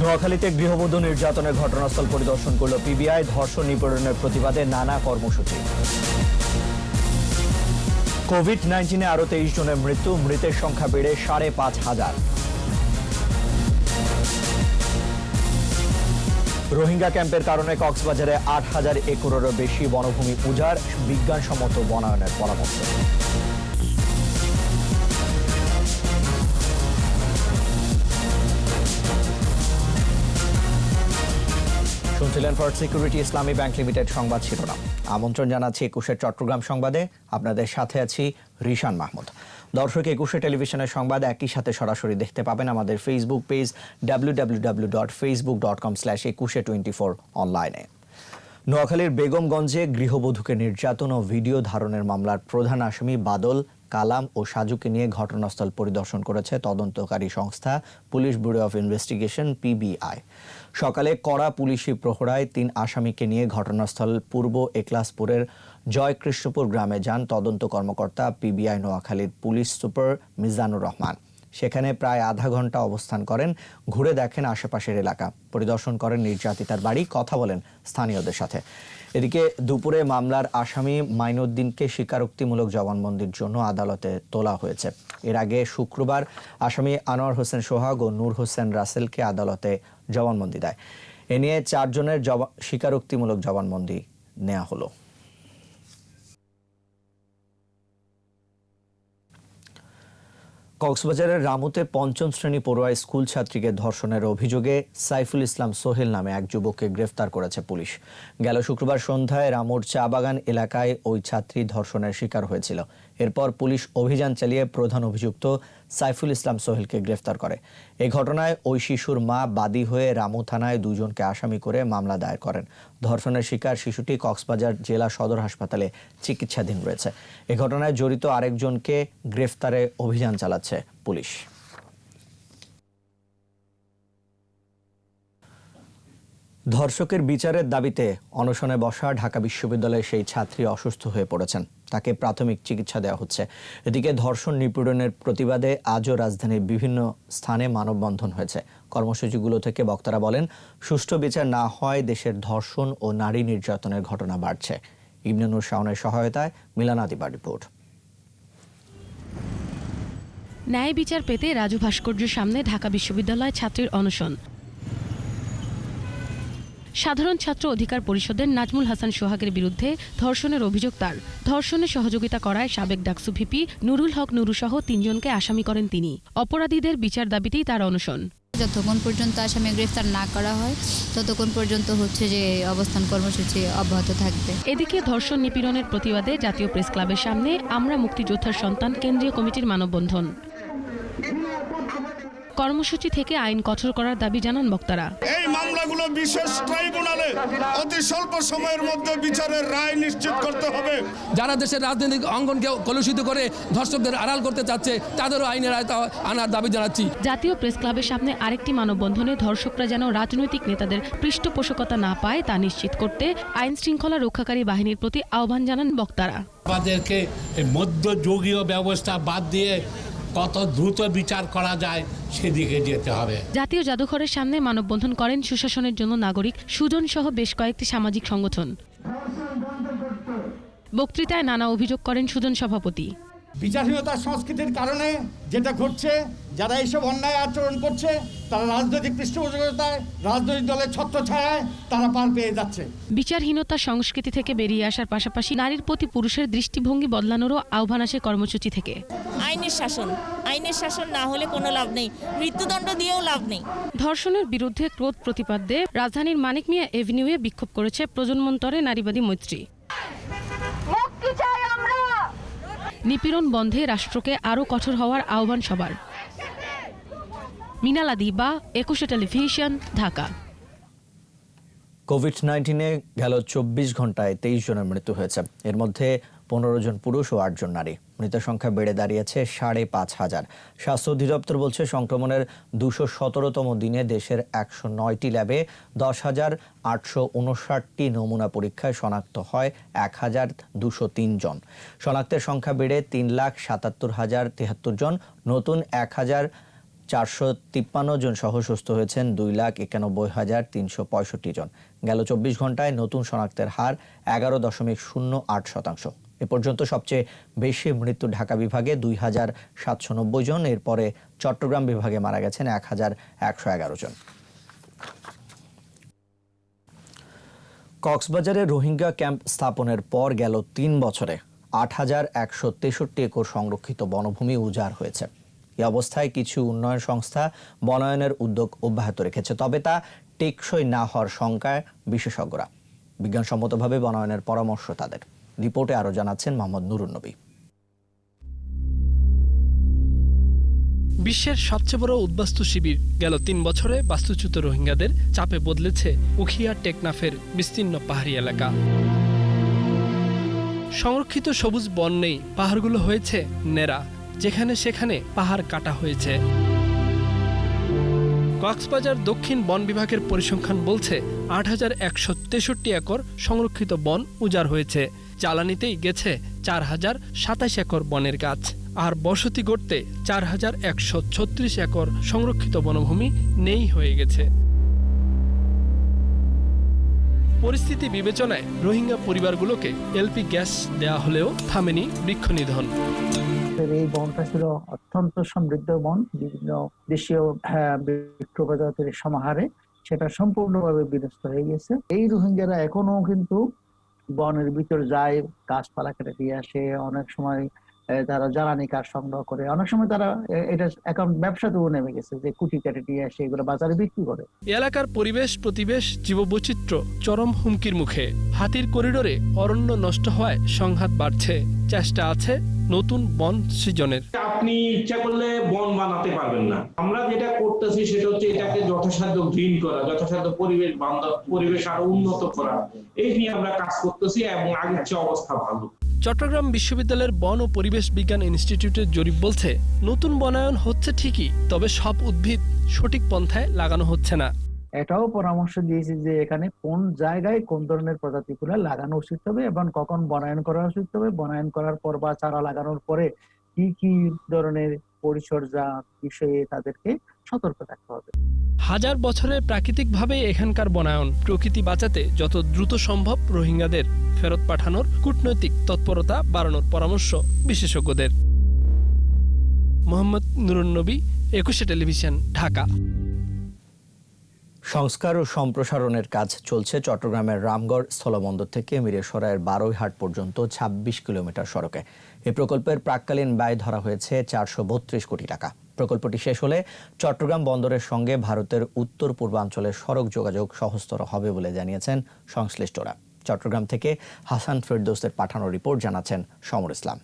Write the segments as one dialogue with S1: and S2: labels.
S1: নোয়াখালীতে গৃহবধূ নির্যাতনের ঘটনাস্থল পরিদর্শন করল পিবিআই ধর্ষণ নিপীড়নের প্রতিবাদে নানা কর্মসূচি। কোভিড নাইন্টিনে আরও তেইশ জনের মৃত্যু, মৃতের সংখ্যা বেড়ে সাড়ে পাঁচ হাজার। রোহিঙ্গা ক্যাম্পের কারণে কক্সবাজারে আট হাজার একরেরও বেশি বনভূমি উজাড়, বিজ্ঞানসম্মত বনায়নের পরামর্শ। First Security Islami Bank Limited সংবাদ শিরোনাম। আমন্ত্রণ জানাচ্ছি একুশের চট্টগ্রাম সংবাদে। আপনাদের সাথে আছি রিশান মাহমুদ। দর্শক, একুশে টেলিভিশনের সংবাদ একই সাথে সরাসরি দেখতে পাবেন আমাদের Facebook page W W W dot Facebook dot com slash Ekushey twenty four অনলাইনে নোয়াখালীর বেগমগঞ্জে গৃহবধূকে নির্যাতন ও ভিডিও ধারণের মামলার প্রধান আসামি বাদল কালাম ও সাজুকে নিয়ে ঘটনাস্থল পরিদর্শন করেছে তদন্তকারী সংস্থা police bureau of investigation, PBI. সকালে কড়া পুলিশি প্রহরায় তিন আসামিকে নিয়ে ঘটনাস্থল পূর্ব একলাসপুরের জয়কৃষ্ণপুর গ্রামে যান তদন্ত কর্মকর্তা পিবিআই নোয়াখালীর পুলিশ সুপার মিজানুর রহমান। সেখানে প্রায় আধা ঘণ্টা অবস্থান করেন, ঘুরে দেখেন আশেপাশের এলাকা। পরিদর্শন করেন নির্যাতিতার বাড়ি, কথা বলেন স্থানীয়দের সাথে। এদিকে দুপুরে মামলার আসামি মাইনুদ্দিনকে স্বীকারোক্তিমূলক জবানবন্দির জন্য আদালতে তোলা হয়েছে। এর আগে শুক্রবার আসামি আনোয়ার হোসেন সোহাগ ও নূর হোসেন রাসেলকে আদালতে জবানবন্দি দেয়। এ নিয়ে চারজনের জবা- স্বীকারোক্তিমূলক জবানবন্দি নেওয়া হলো। কক্সবাজারের রামুতে পঞ্চম শ্রেণি পড়ুয়া স্কুল ছাত্রীকে ধর্ষণের অভিযোগে সাইফুল ইসলাম সোহেল নামে এক যুবককে গ্রেফতার করেছে পুলিশ। গেল শুক্রবার সন্ধ্যায় রামুর চা বাগান এলাকায় ওই ছাত্রী ধর্ষণের শিকার হয়েছিল। এরপর পুলিশ অভিযান চালিয়ে প্রধান অভিযুক্ত সাইফুল ইসলাম সোহেলকে গ্রেফতার করে। এ ঘটনায় ওই শিশুর মা বাদী হয়ে রামু থানায় দুজনকে আসামি করে মামলা দায়ের করেন। ধর্ষণের শিকার শিশুটি কক্সবাজার জেলা সদর হাসপাতালে চিকিৎসাধীন রয়েছে। এ ঘটনায় জড়িত আরেকজনকে গ্রেফতারে অভিযান চালাচ্ছে পুলিশ। ধর্ষকের বিচারের দাবিতে অনশনে বসা ঢাকা বিশ্ববিদ্যালয়ের সেই ছাত্রী অসুস্থ হয়ে পড়েছেন। তাকে প্রাথমিক চিকিৎসা দেওয়া হচ্ছে। এদিকে ধর্ষণ নিপীড়নের প্রতিবাদে আজও রাজধানীর বিভিন্ন স্থানে মানববন্ধন হয়েছে। কর্মসূচিগুলো থেকে বক্তারা বলেন, সুষ্ঠু বিচার না হয় দেশের ধর্ষণ ও নারী নির্যাতনের ঘটনা বাড়ছে। ইবনুর শাওনের সহায়তায় মিলানা দিবার রিপোর্ট।
S2: ন্যায় বিচার পেতে রাজু ভাস্কর্যের সামনে ঢাকা বিশ্ববিদ্যালয় ছাত্রীর অনশন। সাধারণ ছাত্র অধিকার পরিষদের নাজমুল হাসান সোহাগের বিরুদ্ধে ধর্ষণের অভিযোগ তার। ধর্ষণে সহযোগিতা করায় সাবেক ডাকসু ভিপি নুরুল হক নুরুসহ তিনজনকে আসামি করেন তিনি। অপরাধীদের বিচার দাবিতেই তার অনশন।
S3: যতক্ষণ পর্যন্ত আসামি গ্রেফতার না করা হয় ততক্ষণ পর্যন্ত হচ্ছে যে অবস্থান কর্মসূচি অব্যাহত থাকবে।
S2: এদিকে ধর্ষণ নিপীড়নের প্রতিবাদে জাতীয় প্রেস ক্লাবের সামনে আমরা মুক্তিযোদ্ধার সন্তান কেন্দ্রীয় কমিটির মানববন্ধন। কর্মসূচি থেকে আইন কঠোর করার দাবি জানান বক্তারা।
S4: এই মামলাগুলো বিশেষ ট্রাইব্যুনালে অতি স্বল্প সময়ের মধ্যে বিচারের রায় নিশ্চিত করতে হবে।
S5: যারা দেশের রাজনৈতিক অঙ্গনকে কলুষিত করে ধর্ষকদের আড়াল করতে চাচ্ছে তাদেরও আইনের আয়তা আনার দাবি জানাচ্ছি।
S2: জাতীয় প্রেস ক্লাবের সামনে আরেকটি মানববন্ধনে ধর্ষকরা যেন রাজনৈতিক নেতাদের পৃষ্ঠপোষকতা না পায় তা নিশ্চিত করতে আইন শৃঙ্খলা রক্ষাকারী বাহিনীর প্রতি আহ্বান জানান বক্তারা।
S6: আমাদেরকে এই মধ্যযুগীয় ব্যবস্থা বাদ দিয়ে কত দ্রুত বিচার করা যায় সেদিকে যেতে হবে।
S2: জাতীয় জাদুঘরের সামনে মানববন্ধন করেন সুশাসনের জন্য নাগরিক সুজন সহ বেশ কয়েকটি সামাজিক সংগঠন। বক্তৃতায় নানা অভিযোগ করেন সুজন সভাপতি।
S7: বিচারহীনতার সংস্কৃতির কারণে যেটা ঘটছে যারা এইসব অন্যায় আচরণ করছে তারা রাজনৈতিক পৃষ্ঠপোষকতায় রাজনৈতিক দলের ছত্রছায়ায় তারা পার পেয়ে যাচ্ছে।
S2: বিচারহীনতা সংস্কৃতি থেকে বেরিয়ে আসার পাশাপাশি নারীর প্রতি পুরুষের দৃষ্টিভঙ্গি বদলানোরও আহ্বান আসে কর্মসূচি থেকে।
S8: আইনের শাসন। আইনের শাসন না হলে কোনো লাভ নেই। মৃত্যুদণ্ড দিয়েও লাভ নেই।
S2: ধর্ষণের বিরুদ্ধে ক্রোধ প্রতিপাদ্যে রাজধানীর মানিক মিয়া এভিনিউয়ে বিক্ষোভ করেছে প্রজন্মন্তরে নারীবাদী মৈত্রী। নিপীড়ন বন্ধে রাষ্ট্রকে আরও কঠোর হওয়ার আহ্বান সবার। মিনালা দিবা একুশে টেলিভিশন, ঢাকা।
S1: কোভিড নাইন্টিনে গেল চব্বিশ ঘন্টায় তেইশ জনের মৃত্যু হয়েছে। এর মধ্যে পনেরো জন পুরুষ ও আটজন নারী। মৃতের সংখ্যা বেড়ে দাঁড়িয়েছে সাড়ে পাঁচ হাজার। স্বাস্থ্য অধিদপ্তর বলছে সংক্রমণের দুশো সতেরোতম দিনে দেশের একশো নয়টি ল্যাবে দশ হাজার আটশো উনষাটটি নমুনা পরীক্ষায় শনাক্ত হয় এক হাজার দুশো জন। শনাক্তের সংখ্যা বেড়ে তিন লাখ সাতাত্তর হাজার তেহাত্তর জন। নতুন এক হাজার চারশো তিপ্পান্ন জন সহ সুস্থ হয়েছেন দুই লাখ একানব্বই হাজার তিনশো পঁয়ষট্টি জন। গেল চব্বিশ ঘন্টায় নতুন শনাক্তের হার এগারো দশমিক শূন্য আট শতাংশ। এ পর্যন্ত সবচেয়ে বেশি মৃত্যু ঢাকা বিভাগে দুই হাজার সাতশো নব্বই জন, এরপরে চট্টগ্রাম বিভাগে মারা গেছেন এক হাজার একশো এগারো জন। কক্সবাজারে রোহিঙ্গা ক্যাম্প স্থাপনের পর গেল তিন বছরে আট হাজার একশো তেষট্টি একর সংরক্ষিত বনভূমি উজাড় হয়েছে। এ অবস্থায় কিছু উন্নয়ন সংস্থা বনায়নের উদ্যোগ অব্যাহত রেখেছে, তবে তা টেকসই না হওয়ার শঙ্কায় বিশেষজ্ঞরা। বিজ্ঞানসম্মতভাবে বনায়নের পরামর্শ তাদের। রিপোর্টে আরও জানাচ্ছেন মোহাম্মদ নুরুন নবী।
S9: বিশ্বের সবচেয়ে বড় উদ্বাস্তু শিবির গেল তিন বছরে বাস্তুচ্যুত রোহিঙ্গাদের চাপে বদলেছে উখিয়া টেকনাফের বিস্তীর্ণ পাহাড়ি এলাকা। সংরক্ষিত সবুজ বন নেই, পাহাড়গুলো হয়েছে নেরা যেখানে সেখানে পাহাড় কাটা হয়েছে। কক্সবাজার দক্ষিণ বন বিভাগের পরিসংখ্যান বলছে আট হাজার একশো তেষট্টি একর সংরক্ষিত বন উজাড় হয়েছে। জ্বালানিতেই গেছে চার হাজার সাতাশ একর বনের গাছ। আর বসতি গড়তে চার হাজার একশো ছত্রিশ একর সংরক্ষিত বনভূমি নেই হয়ে গেছে। পরিস্থিতি বিবেচনায় রোহিঙ্গা পরিবারগুলোকে এলপি গ্যাস দেয়া হলেও থামেনি বৃক্ষ নিধন
S10: এই বনটা ছিল অত্যন্ত সমৃদ্ধ বন বিভিন্ন দেশীয় হ্যাঁ, বৃক্ষ প্রজাতির সমাহারে সেটা সম্পূর্ণভাবে বিনষ্ট হয়ে গেছে। এই রোহিঙ্গারা এখনও কিন্তু বনের ভিতর যায় গাছপালা কেটে দিয়ে আসে অনেক সময় তারা জ্বালানি কাঠ সংগ্রহ করে। অনেক সময় তারা এটা এখন ব্যবসাতেও নেমে গেছে যে কুটি কেটে দিয়ে আসে এগুলো বাজারে বিক্রি করে।
S9: এলাকার পরিবেশ প্রতিবেশ জীববৈচিত্র্য চরম হুমকির মুখে। হাতির করিডোরে অরণ্য নষ্ট হওয়ায় সংঘাত বাড়ছে। চেষ্টা আছে নতুন বন সৃজনের।
S11: আপনি ইচ্ছা করলে বন বানাতে পারবেন না। আমরা যেটা করতেছি সেটা হচ্ছে এটাকে যথাসাধ্য গ্রিন করা যথাসাধ্য পরিবেশ বান্ধব পরিবেশ আরও উন্নত করা। এই নিয়ে আমরা কাজ করতেছি এবং আগের চেয়ে অবস্থা ভালো।
S9: চট্টগ্রাম বিশ্ববিদ্যালয়ের বন ও পরিবেশ বিজ্ঞান ইনস্টিটিউটের জরিপ বলছে, নতুন বনায়ন হচ্ছে ঠিকই, তবে সব উদ্ভিদ সঠিক পন্থায় লাগানো হচ্ছে না।
S10: এটাও পরামর্শ দিয়েছি যে এখানে কোন জায়গায় কোন ধরনের প্রজাতিগুলো লাগানো উচিত হবে এবং কখন বনায়ন করা উচিত হবে, বনায়ন করার পর বা চারা লাগানোর পরে কি কি ধরনের পরিচর্যা বিষয়ে তাদেরকে সতর্ক থাকতে হবে।
S9: হাজার বছরের প্রাকৃতিকভাবে এখানকার বনায়ন প্রকৃতি বাঁচাতে যত দ্রুত সম্ভব রোহিঙ্গাদের ফেরত পাঠানোর কূটনৈতিক তৎপরতা বাড়ানোর পরামর্শ বিশেষজ্ঞদের। মোহাম্মদ নুরুন্নবী একুশে টেলিভিশন ঢাকা।
S1: সংস্কার ও সম্প্রসারণের কাজ চলছে চট্টগ্রামের রামগড় স্থলবন্দর থেকে মিরেসরায়ের বারোইহাট পর্যন্ত ২৬ কিলোমিটার সড়কে। এই প্রকল্পের প্রাককালীন ব্যয় ধরা হয়েছে চারশো বত্রিশ কোটি টাকা। প্রকল্পটি শেষ হলে চট্টগ্রাম বন্দরের সঙ্গে ভারতের উত্তর পূর্বাঞ্চলের সড়ক যোগাযোগ সহজতর হবে বলে জানিয়েছেন সংশ্লিষ্টরা। চট্টগ্রাম থেকে হাসান ফেরদৌসের পাঠানো রিপোর্ট জানাচ্ছেন সমর ইসলাম।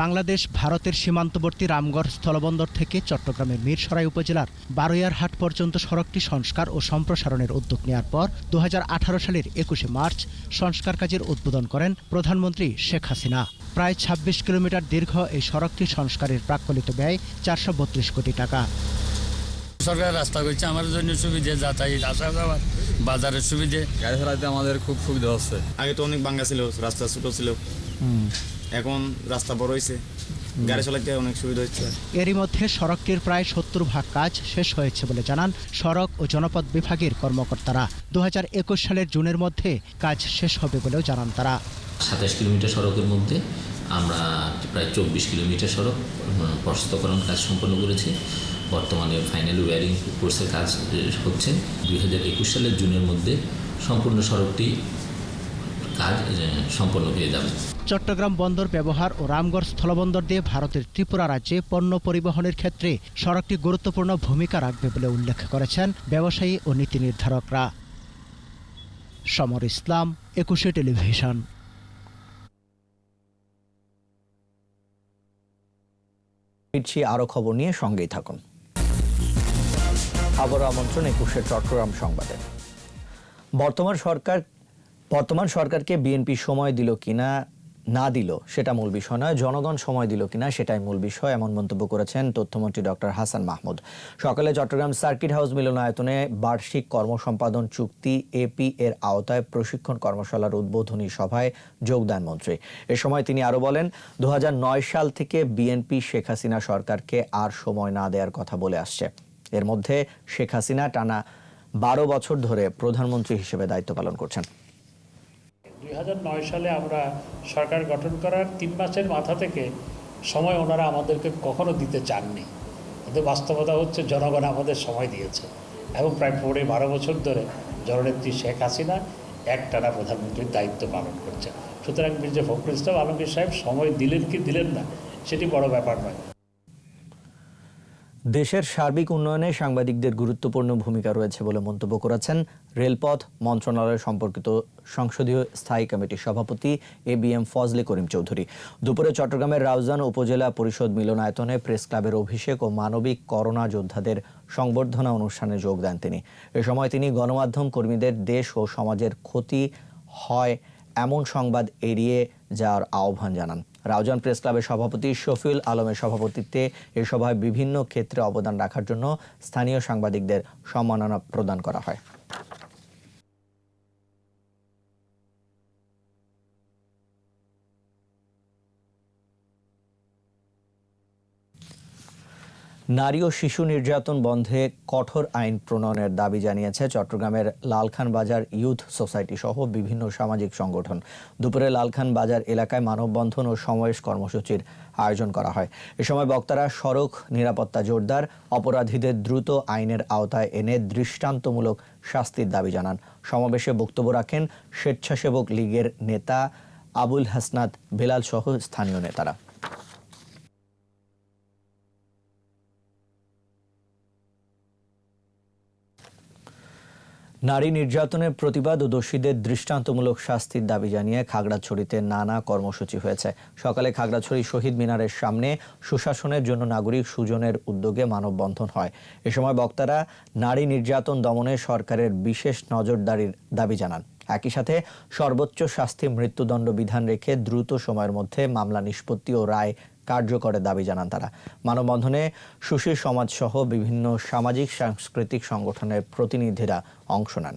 S12: বাংলাদেশ ভারতের সীমান্তবর্তী রামগড় স্থলবন্দর থেকে চট্টগ্রামের মিরসরাই উপজেলার বারোয়ারহাট পর্যন্ত সড়কটি সংস্কার ও সম্প্রসারণের উদ্যোগ নেওয়ার পর দু হাজার আঠারো সালের একুশে মার্চ সংস্কার কাজের উদ্বোধন করেন প্রধানমন্ত্রী শেখ হাসিনা। প্রায় ২৬ কিলোমিটার দীর্ঘ এই সড়কটি সংস্কারের প্রাক্কলিত ব্যয় চারশো বত্রিশ কোটি টাকা।
S13: সরকার রাস্তা করছে আমার জন্য সুবিধে যাতায়াত আসা যাওয়ার বাজারের সুবিধে।
S14: গাড়ি চালাতে আমাদের খুব সুবিধা হচ্ছে।
S15: আগে তো অনেক বাঙ্গা ছিল রাস্তা ছোট ছিল। এখন রাস্তা বড় হয়েছে গাড়ি চালাতে অনেক সুবিধা হচ্ছে।
S12: এরই মধ্যে সড়কটির প্রায় সত্তর ভাগ কাজ শেষ হয়েছে বলে জানান সড়ক ও জনপদ বিভাগের কর্মকর্তারা। দু হাজার একুশ সালের জুনের মধ্যে কাজ শেষ হবে বলেও জানান তারা।
S16: সাতাশ কিলোমিটার সড়কের মধ্যে আমরা প্রায় চব্বিশ কিলোমিটার সড়ক উম, প্রশস্তকরণ কাজ সম্পন্ন করেছি। বর্তমানে ফাইনাল ওয়ারিং কোর্সের কাজ হচ্ছে। দুই হাজার একুশ সালের জুনের মধ্যে সম্পূর্ণ সড়কটি কাজ সম্পন্ন হয়ে যাবে।
S12: চট্টগ্রাম বন্দর ব্যবহার ও রামগড় স্থলবন্দর দিয়ে ভারতের ত্রিপুরা রাজ্যে পণ্য পরিবহনের ক্ষেত্রে সড়কটি গুরুত্বপূর্ণ ভূমিকা রাখবে বলে উল্লেখ করেছেন ব্যবসায়ী ও নীতি নির্ধারকরা। সমর ইসলাম, একুশে টেলিভিশন।
S1: ফিরছি আরও খবর নিয়ে সঙ্গেই থাকুন। খবর আমন্ত্রণ একুশে চট্টগ্রাম সংবাদে। বর্তমান সরকার, বর্তমান সরকারকে বিএনপি সময় দিল কিনা না দিল, সেটা মূল বিষয় নয়। জনগণ সময় দিল কিনা, সেটাই মূল বিষয়, এমন মন্তব্য করেছেন তথ্যমন্ত্রী ডক্টর হাসান মাহমুদ। সকালে চট্টগ্রাম সার্কিট হাউস মিলনায়তনে বার্ষিক কর্মসম্পাদন চুক্তি এপি এর আওতায় প্রশিক্ষণ কর্মশালার উদ্বোধনী সভায় যোগ দেন মন্ত্রী। এ সময় তিনি আরও বলেন দু হাজার নয় সাল থেকে বিএনপি শেখ হাসিনা সরকারকে আর সময় না দেওয়ার কথা বলে আসছে। এর মধ্যে শেখ হাসিনা টানা বারো বছর ধরে প্রধানমন্ত্রী হিসেবে দায়িত্ব পালন করছেন।
S17: সালে আমরা সরকার গঠন করার তিন মাসের মাথা থেকে সময় ওনারা আমাদেরকে কখনো দিতে চাননি। কিন্তু বাস্তবতা হচ্ছে জনগণ আমাদের সময় দিয়েছে এবং প্রায় পৌনে বারো বছর ধরে জননেত্রী শেখ হাসিনা একটানা প্রধানমন্ত্রীর দায়িত্ব পালন করছে সুতরাং মির্জা ফখরুল ইসলাম আলমগীর সাহেব সময় দিলেন কি দিলেন না, সেটি বড় ব্যাপার নয়।
S1: দেশের সার্বিক উন্নয়নে সাংবাদিকদের গুরুত্বপূর্ণ ভূমিকা রয়েছে বলে মন্তব্য করেছেন রেলপথ মন্ত্রণালয় সম্পর্কিত সংসদীয় স্থায়ী কমিটির সভাপতি A B M Fazle Karim Chowdhury. দুপুরে চট্টগ্রামের রাউজান উপজেলা পরিষদ মিলনায়তনে প্রেস ক্লাবের অভিষেক ও মানবিক করোনা যোদ্ধাদের সংবর্ধনা অনুষ্ঠানে যোগ দেন তিনি। এ সময় তিনি গণমাধ্যম কর্মীদের দেশ ও সমাজের ক্ষতি হয় এমন সংবাদ এড়িয়ে যাওয়ার আহ্বান জানান। রাউজান প্রেস ক্লাবের সভাপতি শফিউল আলমের সভাপতিত্বে এ সভায় বিভিন্ন ক্ষেত্রে অবদান রাখার জন্য স্থানীয় সাংবাদিকদের সম্মাননা প্রদান করা হয়। নারী ও শিশু নির্যাতন বন্ধে কঠোর আইন প্রণয়নের দাবি জানিয়েছে চট্টগ্রামের লালখান বাজার ইউথ সোসাইটি সহ বিভিন্ন সামাজিক সংগঠন। দুপুরে লালখান বাজার এলাকায় মানববন্ধন ও সমাবেশ কর্মসূচির আয়োজন করা হয়। এ সময় বক্তারা সড়ক নিরাপত্তা জোরদার, অপরাধীদের দ্রুত আইনের আওতায় এনে দৃষ্টান্তমূলক শাস্তির দাবি জানান। সমাবেশে বক্তব্য রাখেন স্বেচ্ছাসেবক লীগের নেতা আবুল হাসনাত বেলাল সহ স্থানীয় নেতারা। নারী নির্যাতনের প্রতিবাদ ও দোষীদের দৃষ্টান্তমূলক শাস্তির দাবি জানিয়ে খাগড়াছড়িতে নানা কর্মসূচি হয়েছে। সকালে খাগড়াছড়ি শহীদ মিনারের সামনে সুশাসনের জন্য নাগরিক সুজনের উদ্যোগে মানববন্ধন হয়। এ সময় বক্তারা নারী নির্যাতন দমনে সরকারের বিশেষ নজরদারির দাবি জানান। একই সাথে সর্বোচ্চ শাস্তি মৃত্যুদণ্ড বিধান রেখে দ্রুত সময়ের মধ্যে মামলা নিষ্পত্তি ও রায় কার্যকরের দাবি জানান তারা। মানববন্ধনে সুশীল সমাজসহ বিভিন্ন সামাজিক সাংস্কৃতিক সংগঠনের প্রতিনিধিরা অংশ নেন।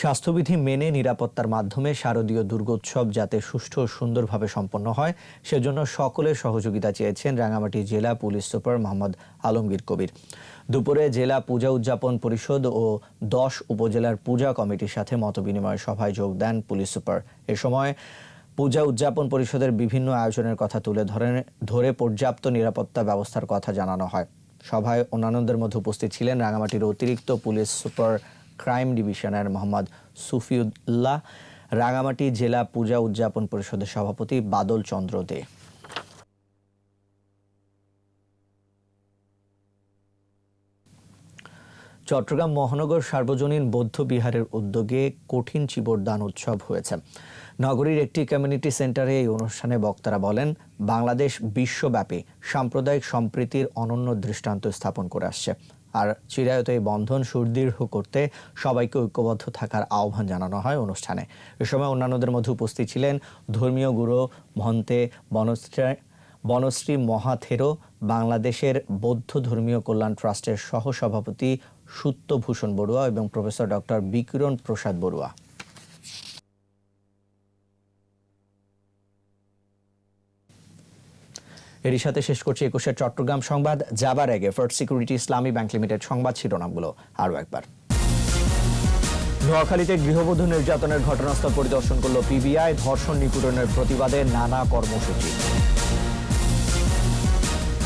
S1: স্বাস্থ্যবিধি মেনে নিরাপত্তার মাধ্যমে শারদীয় দুর্গোৎসব যাতে সুষ্ঠু ও সুন্দরভাবে সম্পন্ন হয়, সেজন্য সকলের সহযোগিতা চেয়েছেন রাঙামাটি জেলা পুলিশ সুপার মোহাম্মদ আলমগীর কবির। দুপুরে জেলা পূজা উদযাপন পরিষদ ও দশ উপজেলার পূজা কমিটির সাথে মতবিনিময় সভায় যোগ দেন পুলিশ সুপার। এ সময় পূজা উদযাপন পরিষদের বিভিন্ন আয়োজনের কথা তুলে ধরেন ধরে পর্যাপ্ত নিরাপত্তা ব্যবস্থার কথা জানানো হয়। সভায় অন্যান্যদের মধ্যে উপস্থিত ছিলেন রাঙামাটির অতিরিক্ত পুলিশ সুপার ক্রাইম ডিভিশনের মোহাম্মদ সুফিউল্লাহ, রাঙামাটি জেলা পূজা উদযাপন পরিষদের সভাপতি বাদল চন্দ্র দে। চট্টগ্রাম মহানগর সার্বজনীন বৌদ্ধ বিহারের উদ্যোগে কঠিন চিবর দান উৎসব হয়েছে। নগরীর একটি কমিউনিটি সেন্টারে এই অনুষ্ঠানে বক্তারা বলেন, বাংলাদেশ বিশ্বব্যাপী সাম্প্রদায়িক সম্প্রীতির অনন্য দৃষ্টান্ত স্থাপন করে আসছে। আর চিরায়ত এই বন্ধন সুদৃঢ় করতে সবাইকে ঐক্যবদ্ধ থাকার আহ্বান জানানো হয় অনুষ্ঠানে। এ সময় অন্যান্যদের মধ্যে উপস্থিত ছিলেন ধর্মীয় গুরু ভন্তে বনশ্রী বনশ্রী মহাথেরো, বাংলাদেশের বৌদ্ধ ধর্মীয় কল্যাণ ট্রাস্টের সহসভাপতি সুত্তভূষণ বড়ুয়া এবং প্রফেসর ডক্টর বিকিরণ প্রসাদ বড়ুয়া। এরই সাথে শেষ করছি একুশের চট্টগ্রাম সংবাদ। যাবার আগে First Security Islami Bank Limited সংবাদ শিরোনামগুলো আরও একবার। নোয়াখালীতে গৃহবধূ নির্যাতনের ঘটনাস্থল পরিদর্শন করল পিবিআই ধর্ষণ নিপীড়নের প্রতিবাদে নানা কর্মসূচি।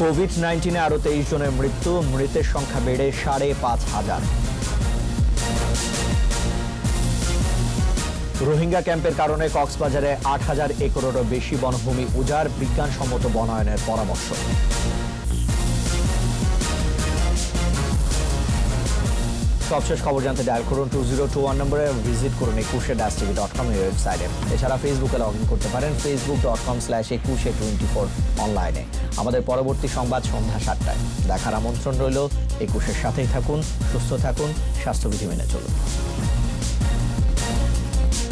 S1: কোভিড নাইন্টিনে আরও তেইশ জনের মৃত্যু, মৃতের সংখ্যা বেড়ে সাড়ে পাঁচ হাজার। রোহিঙ্গা ক্যাম্পের কারণে কক্সবাজারে আট হাজার একরেরও বেশি বনভূমি উজাড়, বিজ্ঞানসম্মত বনায়নের পরামর্শ। সবশেষ খবর জানতে ডায়াল করুন টু জিরো টু ওয়ান নম্বরে ভিজিট করুন একুশে ডাস টিভি ডট কম এই ওয়েবসাইটে। এছাড়া ফেসবুকে লগ ইন করতে পারেন Facebook dot com slash Ekushey twenty four অনলাইনে। আমাদের পরবর্তী সংবাদ সন্ধ্যা সাতটায়। দেখার আমন্ত্রণ রইল একুশের সাথেই থাকুন, সুস্থ থাকুন, স্বাস্থ্যবিধি মেনে চলুন।